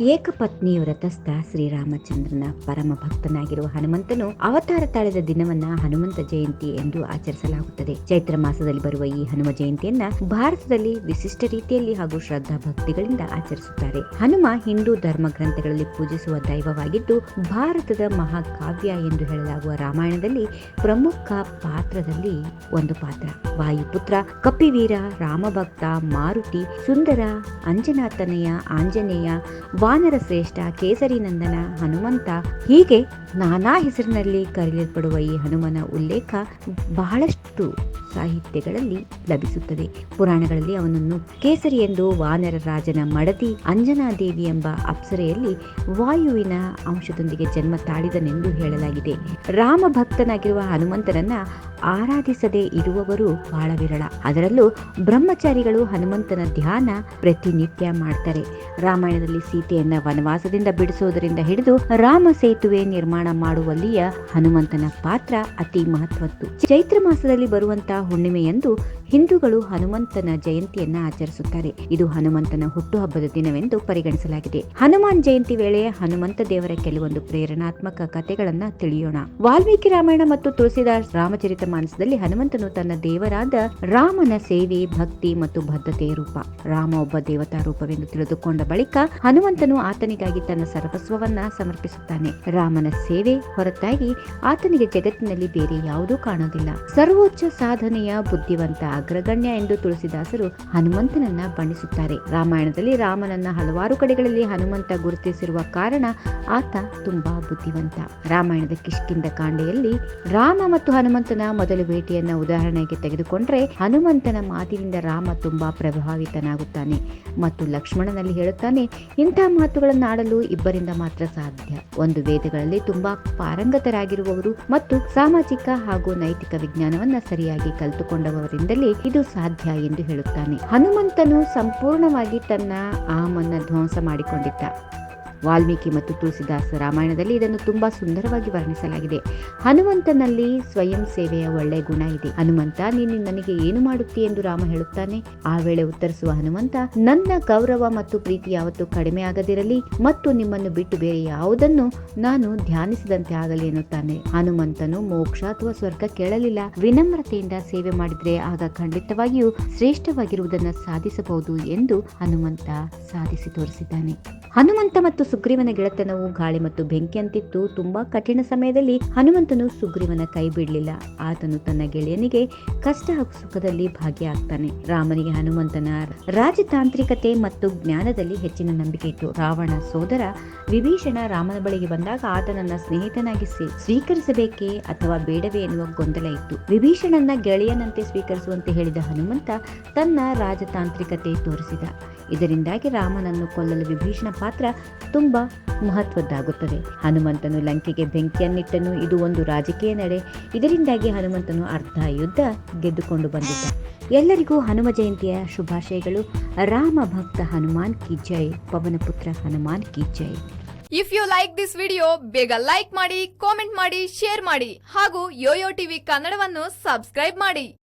ಏಕಪತ್ನಿ ವ್ರತಸ್ಥ ಶ್ರೀರಾಮಚಂದ್ರನ ಪರಮ ಭಕ್ತನಾಗಿರುವ ಹನುಮಂತನು ಅವತಾರ ತಾಳಿದ ದಿನವನ್ನ ಹನುಮಂತ ಜಯಂತಿ ಎಂದು ಆಚರಿಸಲಾಗುತ್ತದೆ. ಚೈತ್ರ ಮಾಸದಲ್ಲಿ ಬರುವ ಈ ಹನುಮ ಜಯಂತಿಯನ್ನ ಭಾರತದಲ್ಲಿ ವಿಶಿಷ್ಟ ರೀತಿಯಲ್ಲಿ ಹಾಗೂ ಶ್ರದ್ಧಾ ಭಕ್ತಿಗಳಿಂದ ಆಚರಿಸುತ್ತಾರೆ. ಹನುಮ ಹಿಂದೂ ಧರ್ಮ ಗ್ರಂಥಗಳಲ್ಲಿ ಪೂಜಿಸುವ ದೈವವಾಗಿದ್ದು, ಭಾರತದ ಮಹಾಕಾವ್ಯ ಎಂದು ಹೇಳಲಾಗುವ ರಾಮಾಯಣದಲ್ಲಿ ಪ್ರಮುಖ ಪಾತ್ರದಲ್ಲಿ ಒಂದು ಪಾತ್ರ. ವಾಯುಪುತ್ರ, ಕಪಿವೀರ, ರಾಮಭಕ್ತ, ಮಾರುತಿ, ಸುಂದರ, ಅಂಜನಾತನಯ, ಆಂಜನೇಯ ವಾನರ ಶ್ರೇಷ್ಠ ಕೇಸರಿ ನಂದನ ಹನುಮಂತ. ಹೀಗೆ ನಾನಾ ಹೆಸರಿನಲ್ಲಿ ಕರೆಯಲ್ಪಡುವ ಈ ಹನುಮನ ಉಲ್ಲೇಖ ಬಹಳಷ್ಟು ಸಾಹಿತ್ಯಗಳಲ್ಲಿ ಲಭಿಸುತ್ತದೆ. ಪುರಾಣಗಳಲ್ಲಿ ಅವನನ್ನು ಕೇಸರಿ ಎಂದು ವಾನರ ರಾಜನ ಮಡದಿ ಅಂಜನಾದೇವಿ ಎಂಬ ಅಪ್ಸರೆಯಲ್ಲಿ ವಾಯುವಿನ ಅಂಶದೊಂದಿಗೆ ಜನ್ಮ ತಾಳಿದನೆಂದು ಹೇಳಲಾಗಿದೆ. ರಾಮ ಭಕ್ತನಾಗಿರುವ ಹನುಮಂತನನ್ನ ಆರಾಧಿಸದೇ ಇರುವವರು ಬಹಳ ವಿರಳ ಅದರಲ್ಲೂ ಬ್ರಹ್ಮಚಾರಿಗಳು ಹನುಮಂತನ ಧ್ಯಾನ ಪ್ರತಿನಿತ್ಯ ಮಾಡ್ತಾರೆ. ರಾಮಾಯಣದಲ್ಲಿ ಸೀತೆಯನ್ನ ವನವಾಸದಿಂದ ಬಿಡಿಸುವುದರಿಂದ ಹಿಡಿದು ರಾಮ ಸೇತುವೆ ನಿರ್ಮಾಣ ಮಾಡುವಲ್ಲಿಯ ಹನುಮಂತನ ಪಾತ್ರ ಅತಿ ಮಹತ್ವದ್ದು. ಚೈತ್ರ ಮಾಸದಲ್ಲಿ ಬರುವಂತಹ ಹುಣ್ಣಿಮೆಯಂದು ಹಿಂದೂಗಳು ಹನುಮಂತನ ಜಯಂತಿಯನ್ನ ಆಚರಿಸುತ್ತಾರೆ. ಇದು ಹನುಮಂತನ ಹುಟ್ಟುಹಬ್ಬದ ದಿನವೆಂದು ಪರಿಗಣಿಸಲಾಗಿದೆ. ಹನುಮಾನ್ ಜಯಂತಿ ವೇಳೆ ಹನುಮಂತ ದೇವರ ಕೆಲವೊಂದು ಪ್ರೇರಣಾತ್ಮಕ ಕಥೆಗಳನ್ನ ತಿಳಿಯೋಣ. ವಾಲ್ಮೀಕಿ ರಾಮಾಯಣ ಮತ್ತು ತುಳಸಿದಾಸ್ ರಾಮಚರಿತ ಮಾನಸದಲ್ಲಿ ಹನುಮಂತನು ತನ್ನ ದೇವರಾದ ರಾಮನ ಸೇವೆ, ಭಕ್ತಿ ಮತ್ತು ಬದ್ಧತೆಯ ರೂಪ. ರಾಮ ಒಬ್ಬ ದೇವತಾ ರೂಪವೆಂದು ತಿಳಿದುಕೊಂಡ ಬಳಿಕ ಹನುಮಂತನು ಆತನಿಗಾಗಿ ತನ್ನ ಸರ್ವಸ್ವವನ್ನ ಸಮರ್ಪಿಸುತ್ತಾನೆ. ರಾಮನ ಸೇವೆ ಹೊರತಾಗಿ ಆತನಿಗೆ ಜಗತ್ತಿನಲ್ಲಿ ಬೇರೆ ಯಾವುದೂ ಕಾಣೋದಿಲ್ಲ. ಸರ್ವೋಚ್ಚ ಸಾಧನೆಯ ಬುದ್ಧಿವಂತ ಅಗ್ರಗಣ್ಯ ಎಂದು ತುಳಸಿದಾಸರು ಹನುಮಂತನನ್ನ ಬಣ್ಣಿಸುತ್ತಾರೆ. ರಾಮಾಯಣದಲ್ಲಿ ರಾಮನನ್ನ ಹಲವಾರು ಕಡೆಗಳಲ್ಲಿ ಹನುಮಂತ ಗುರುತಿಸಿರುವ ಕಾರಣ ಆತ ತುಂಬಾ ಬುದ್ಧಿವಂತ. ರಾಮಾಯಣದ ಕಿಷ್ಕಿಂದ ಕಾಂಡೆಯಲ್ಲಿ ರಾಮ ಮತ್ತು ಹನುಮಂತನ ಮೊದಲ ಭೇಟಿಯನ್ನು ಉದಾಹರಣೆಗೆ ತೆಗೆದುಕೊಂಡ್ರೆ ಹನುಮಂತನ ಮಾತಿನಿಂದ ರಾಮ ತುಂಬಾ ಪ್ರಭಾವಿತನಾಗುತ್ತಾನೆ ಮತ್ತು ಲಕ್ಷ್ಮಣನಲ್ಲಿ ಹೇಳುತ್ತಾನೆ, ಇಂಥ ಮಾತುಗಳನ್ನು ಆಡಲು ಇಬ್ಬರಿಂದ ಮಾತ್ರ ಸಾಧ್ಯ. ಒಂದು ವೇದಗಳಲ್ಲಿ ತುಂಬಾ ಪಾರಂಗತರಾಗಿರುವವರು ಮತ್ತು ಸಾಮಾಜಿಕ ಹಾಗೂ ನೈತಿಕ ವಿಜ್ಞಾನವನ್ನ ಸರಿಯಾಗಿ ಕಲಿತುಕೊಂಡವರಿಂದಲೇ ಇದು ಸಾಧ್ಯ ಎಂದು ಹೇಳುತ್ತಾನೆ. ಹನುಮಂತನು ಸಂಪೂರ್ಣವಾಗಿ ತನ್ನ ಆಮನ್ನ ಧ್ವಂಸ ಮಾಡಿಕೊಂಡಿದ್ದ. ವಾಲ್ಮೀಕಿ ಮತ್ತು ತುಳಸಿದಾಸ ರಾಮಾಯಣದಲ್ಲಿ ಇದನ್ನು ತುಂಬಾ ಸುಂದರವಾಗಿ ವರ್ಣಿಸಲಾಗಿದೆ. ಹನುಮಂತನಲ್ಲಿ ಸ್ವಯಂ ಸೇವೆಯ ಒಳ್ಳೆ ಗುಣ ಇದೆ. ಹನುಮಂತ, ನೀನು ನನಗೆ ಏನು ಮಾಡುತ್ತಿ ಎಂದು ರಾಮ ಹೇಳುತ್ತಾನೆ. ಆ ವೇಳೆ ಉತ್ತರಿಸುವ ಹನುಮಂತ, ನನ್ನ ಗೌರವ ಮತ್ತು ಪ್ರೀತಿ ಯಾವತ್ತೂ ಕಡಿಮೆ ಆಗದಿರಲಿ, ಮತ್ತು ನಿಮ್ಮನ್ನು ಬಿಟ್ಟು ಬೇರೆ ಯಾವುದನ್ನು ನಾನು ಧ್ಯಾನಿಸಿದಂತೆ ಆಗಲಿ ಎನ್ನುತ್ತಾನೆ. ಹನುಮಂತನು ಮೋಕ್ಷ ಅಥವಾ ಸ್ವರ್ಗ ಕೇಳಲಿಲ್ಲ. ವಿನಮ್ರತೆಯಿಂದ ಸೇವೆ ಮಾಡಿದ್ರೆ ಆಗ ಖಂಡಿತವಾಗಿಯೂ ಶ್ರೇಷ್ಠವಾಗಿರುವುದನ್ನು ಸಾಧಿಸಬಹುದು ಎಂದು ಹನುಮಂತ ಸಾಧಿಸಿ ತೋರಿಸಿದ್ದಾನೆ. ಹನುಮಂತ ಮತ್ತು ಸುಗ್ರೀವನ ಗೆಳೆತನವು ಗಾಳಿ ಮತ್ತು ಬೆಂಕಿಯಂತಿತ್ತು ತುಂಬಾ ಕಠಿಣ ಸಮಯದಲ್ಲಿ ಹನುಮಂತನು ಸುಗ್ರೀವನ ಕೈ ಬಿಡಲಿಲ್ಲ ಆತನು ತನ್ನ ಗೆಳೆಯನಿಗೆ ಕಷ್ಟ ಹಾಗೂ ಸುಖದಲ್ಲಿ ಭಾಗಿಯಾಗ್ತಾನೆ. ರಾಮನಿಗೆ ಹನುಮಂತನ ರಾಜತಾಂತ್ರಿಕತೆ ಮತ್ತು ಜ್ಞಾನದಲ್ಲಿ ಹೆಚ್ಚಿನ ನಂಬಿಕೆ ಇತ್ತು. ರಾವಣ ಸೋದರ ವಿಭೀಷಣ ರಾಮನ ಬಳಿಗೆ ಬಂದಾಗ ಆತನನ್ನ ಸ್ನೇಹಿತನಾಗಿ ಸ್ವೀ- ಸ್ವೀಕರಿಸಬೇಕೇ ಅಥವಾ ಬೇಡವೇ ಎನ್ನುವ ಗೊಂದಲ ಇತ್ತು. ವಿಭೀಷಣನ ಗೆಳೆಯನಂತೆ ಸ್ವೀಕರಿಸುವಂತೆ ಹೇಳಿದ ಹನುಮಂತ ತನ್ನ ರಾಜತಾಂತ್ರಿಕತೆ ತೋರಿಸಿದ. ಇದರಿಂದಾಗಿ ರಾಮನನ್ನು ಕೊಲ್ಲಲು ವಿಭೀಷಣ ಪಾತ್ರ ತುಂಬಾ ಮಹತ್ವದ್ದಾಗುತ್ತದೆ. ಹನುಮಂತನು ಲಂಕೆಗೆ ಬೆಂಕಿಯನ್ನಿಟ್ಟನು. ಇದು ಒಂದು ರಾಜಕೀಯ ನಡೆ. ಇದರಿಂದಾಗಿ ಹನುಮಂತನು ಅರ್ಧ ಯುದ್ಧ ಗೆದ್ದುಕೊಂಡು ಬಂದಿದ್ದ. ಎಲ್ಲರಿಗೂ ಹನುಮ ಜಯಂತಿಯ ಶುಭಾಶಯಗಳು. ರಾಮ ಭಕ್ತ ಹನುಮಾನ್ ಕಿ ಜೈ. ಪವನಪುತ್ರ ಹನುಮಾನ್ ಕಿ ಜೈ. If you like this video ಬೇಗ ಲೈಕ್ ಮಾಡಿ ಕಾಮೆಂಟ್ ಮಾಡಿ ಶೇರ್ ಮಾಡಿ ಹಾಗೂ ಯೋಯೋ ಟಿವಿ ಕನ್ನಡವನ್ನು ಸಬ್ಸ್ಕ್ರೈಬ್ ಮಾಡಿ.